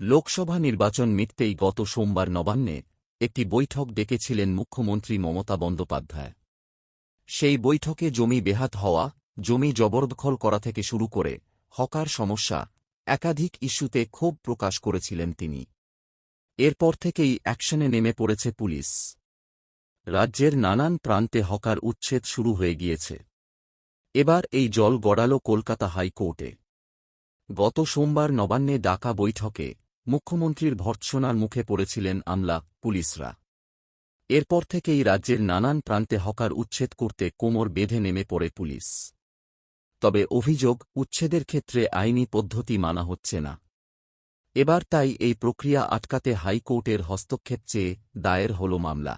লোকসভা নির্বাচন মিটতেই গত সোমবার নবান্নে একটি বৈঠক ডেকেছিলেন মুখ্যমন্ত্রী মমতা বন্দ্যোপাধ্যায়। সেই বৈঠকে জমি বেহাত হওয়া, জমি জবরদখল করা থেকে শুরু করে হকার সমস্যা একাধিক ইস্যুতে ক্ষোভ প্রকাশ করেছিলেন তিনি। এরপর থেকেই অ্যাকশনে নেমে পড়েছে পুলিশ। রাজ্যের নানান প্রান্তে হকার উচ্ছেদ শুরু হয়ে গিয়েছে। এবার এই জল গড়াল কলকাতা হাইকোর্টে। গত সোমবার নবান্নে ডাকা বৈঠকে মুখ্যমন্ত্রীর ভর্ৎসনার মুখে পড়েছিলেন আমলা, পুলিশরা। এরপর থেকেই রাজ্যের নানান প্রান্তে হকার উচ্ছেদ করতে কোমর বেঁধে নেমে পড়ে পুলিশ। তবে অভিযোগ, উচ্ছেদের ক্ষেত্রে আইনি পদ্ধতি মানা হচ্ছে না। এবার তাই এই প্রক্রিয়া আটকাতে হাইকোর্টের হস্তক্ষেপ চেয়ে দায়ের হল মামলা।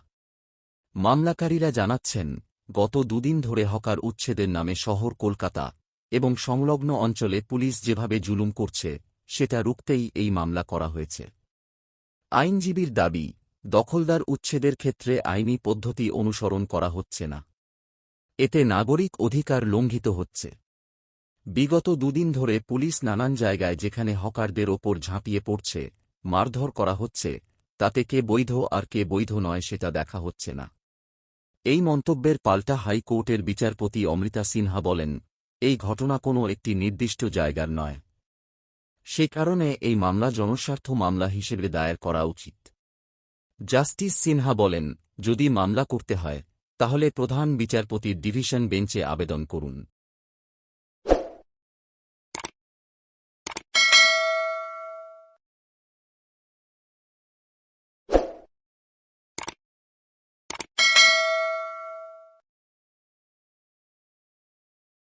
মামলাকারীরা জানাচ্ছেন, গত দুদিন ধরে হকার উচ্ছেদের নামে শহর কলকাতা এবং সংলগ্ন অঞ্চলে পুলিশ যেভাবে জুলুম করছে সেটা রুখতেই এই মামলা করা হয়েছে। আইনজীবীর দাবি, দখলদার উচ্ছেদের ক্ষেত্রে আইনি পদ্ধতি অনুসরণ করা হচ্ছে না। এতে নাগরিক অধিকার লঙ্ঘিত হচ্ছে। বিগত দুদিন ধরে পুলিশ নানান জায়গায় যেখানে হকারদের ওপর ঝাঁপিয়ে পড়ছে, মারধর করা হচ্ছে, তাতে কে বৈধ আর কে বৈধ নয় সেটা দেখা হচ্ছে না। এই মন্তব্যের পাল্টা হাইকোর্টের বিচারপতি অমৃতা সিনহা বলেন, এই ঘটনা কোনো একটি নির্দিষ্ট জায়গার নয়। সে কারণে এই মামলা জনস্বার্থ মামলা হিসেবে দায়ের করা উচিত। জাস্টিস সিনহা বলেন, যদি মামলা করতে হয়, তাহলে প্রধান বিচারপতির ডিভিশন বেঞ্চে আবেদন করুন।